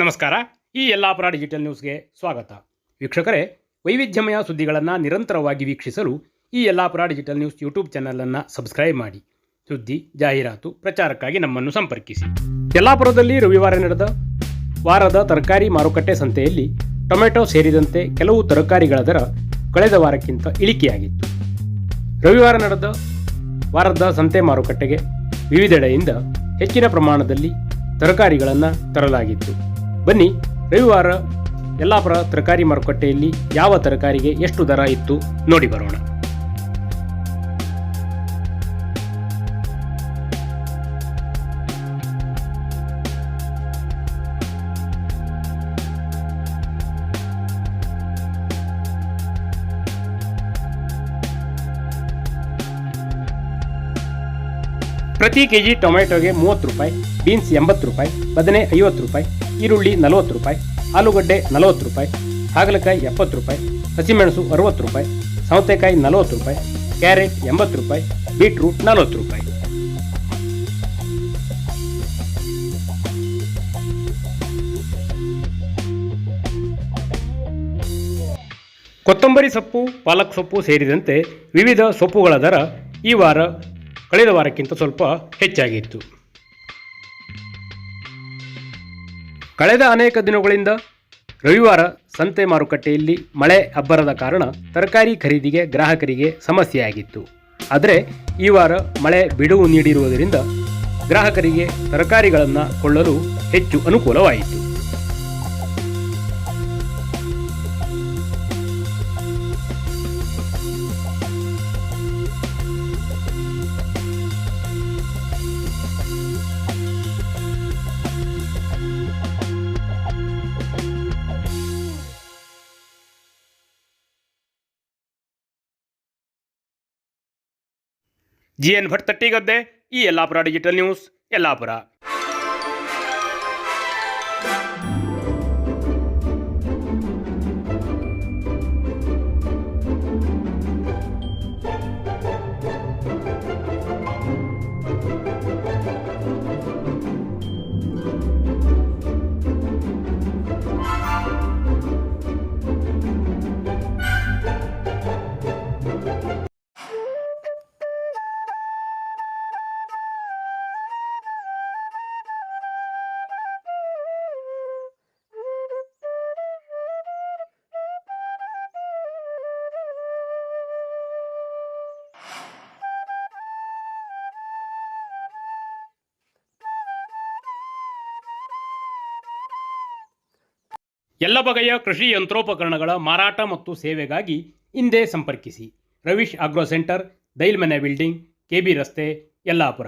ನಮಸ್ಕಾರ. ಈ ಯಲ್ಲಾಪುರ ಡಿಜಿಟಲ್ ನ್ಯೂಸ್ಗೆ ಸ್ವಾಗತ. ವೀಕ್ಷಕರೇ, ವೈವಿಧ್ಯಮಯ ಸುದ್ದಿಗಳನ್ನು ನಿರಂತರವಾಗಿ ವೀಕ್ಷಿಸಲು ಈ ಯಲ್ಲಾಪುರ ಡಿಜಿಟಲ್ ನ್ಯೂಸ್ ಯೂಟ್ಯೂಬ್ ಚಾನಲನ್ನು ಸಬ್ಸ್ಕ್ರೈಬ್ ಮಾಡಿ. ಸುದ್ದಿ, ಜಾಹೀರಾತು, ಪ್ರಚಾರಕ್ಕಾಗಿ ನಮ್ಮನ್ನು ಸಂಪರ್ಕಿಸಿ. ಯಲ್ಲಾಪುರದಲ್ಲಿ ರವಿವಾರ ನಡೆದ ವಾರದ ತರಕಾರಿ ಮಾರುಕಟ್ಟೆ ಸಂತೆಯಲ್ಲಿ ಟೊಮೆಟೊ ಸೇರಿದಂತೆ ಕೆಲವು ತರಕಾರಿಗಳ ದರ ಕಳೆದ ವಾರಕ್ಕಿಂತ ಇಳಿಕೆಯಾಗಿತ್ತು. ರವಿವಾರ ನಡೆದ ವಾರದ ಸಂತೆ ಮಾರುಕಟ್ಟೆಗೆ ವಿವಿಧೆಡೆಯಿಂದ ಹೆಚ್ಚಿನ ಪ್ರಮಾಣದಲ್ಲಿ ತರಕಾರಿಗಳನ್ನು ತರಲಾಗಿತ್ತು. ಬನ್ನಿ, ರವಿವಾರ ಯಲ್ಲಾಪುರ ತರಕಾರಿ ಮಾರುಕಟ್ಟೆಯಲ್ಲಿ ಯಾವ ತರಕಾರಿಗೆ ಎಷ್ಟು ದರ ಇತ್ತು ನೋಡಿ ಬರೋಣ. ಪ್ರತಿ ಕೆಜಿ ಟೊಮೆಟೊಗೆ ಮೂವತ್ತು ರೂಪಾಯಿ, ಬೀನ್ಸ್ ಎಂಬತ್ತು ರೂಪಾಯಿ, ಬದನೆ ಐವತ್ತು ರೂಪಾಯಿ ಈರುಳ್ಳಿ ನಲವತ್ತು ರೂಪಾಯಿ, ಆಲೂಗಡ್ಡೆ ನಲವತ್ತು ರೂಪಾಯಿ, ಹಾಗಲಕಾಯಿ ಎಪ್ಪತ್ತು ರೂಪಾಯಿ, ಹಸಿಮೆಣಸು ಅರವತ್ತು ರೂಪಾಯಿ, ಸೌತೆಕಾಯಿ ನಲವತ್ತು ರೂಪಾಯಿ, ಕ್ಯಾರೆಟ್ ಎಂಬತ್ತು ರೂಪಾಯಿ, ಬೀಟ್ರೂಟ್ ನಲವತ್ತು ರೂಪಾಯಿ. ಕೊತ್ತಂಬರಿ ಸೊಪ್ಪು, ಪಾಲಕ್ ಸೊಪ್ಪು ಸೇರಿದಂತೆ ವಿವಿಧ ಸೊಪ್ಪುಗಳ ದರ ಈ ವಾರ, ಕಳೆದ ವಾರಕ್ಕಿಂತ ಸ್ವಲ್ಪ ಹೆಚ್ಚಾಗಿತ್ತು. ಕಳೆದ ಅನೇಕ ದಿನಗಳಿಂದ ರವಿವಾರ ಸಂತೆ ಮಾರುಕಟ್ಟೆಯಲ್ಲಿ ಮಳೆ ಅಬ್ಬರದ ಕಾರಣ ತರಕಾರಿ ಖರೀದಿಗೆ ಗ್ರಾಹಕರಿಗೆ ಸಮಸ್ಯೆಯಾಗಿತ್ತು. ಆದರೆ ಈ ವಾರ ಮಳೆ ಬಿಡುವು ನೀಡಿರುವುದರಿಂದ ಗ್ರಾಹಕರಿಗೆ ತರಕಾರಿಗಳನ್ನು ಕೊಳ್ಳಲು ಹೆಚ್ಚು ಅನುಕೂಲವಾಯಿತು. ಜಿ ಎನ್ ಭಟ್ ತಟ್ಟಿಗದ್ದೆ ಈ ಯಲ್ಲಾಪುರ ಡಿಜಿಟಲ್ ನ್ಯೂಸ್ ಯಲ್ಲಾಪುರ ಎಲ್ಲ ಬಗೆಯ ಕೃಷಿ ಯಂತ್ರೋಪಕರಣಗಳ ಮಾರಾಟ ಮತ್ತು ಸೇವೆಗಾಗಿ ಹಿಂದೆ ಸಂಪರ್ಕಿಸಿ. Ravish agro centre, Dailmane building, KB ರಸ್ತೆ, ಯಲ್ಲಾಪುರ.